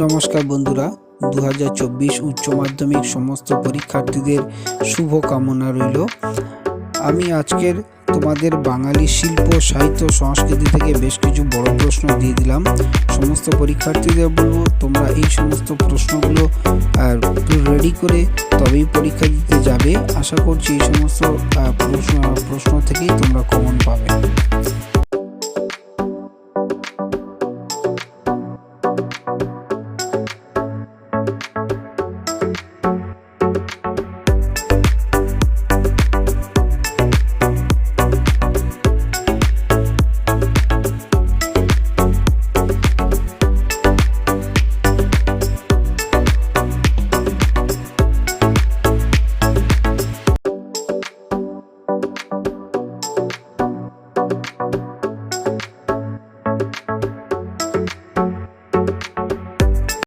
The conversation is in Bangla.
নমস্কার বন্ধুরা। দু হাজার চব্বিশ উচ্চ মাধ্যমিক সমস্ত পরীক্ষার্থীদের শুভ কামনা রইল। আমি আজকের তোমাদের বাঙালি শিল্প, সাহিত্য, সংস্কৃতি থেকে বেশ কিছু বড় প্রশ্ন দিয়ে দিলাম। সমস্ত পরীক্ষার্থীদের বলব, তোমরা এই সমস্ত প্রশ্নগুলো রেডি করে তবেই পরীক্ষা দিতে যাবে। আশা করছি এই সমস্ত প্রশ্ন প্রশ্ন থেকেই তোমরা কমন পাবে।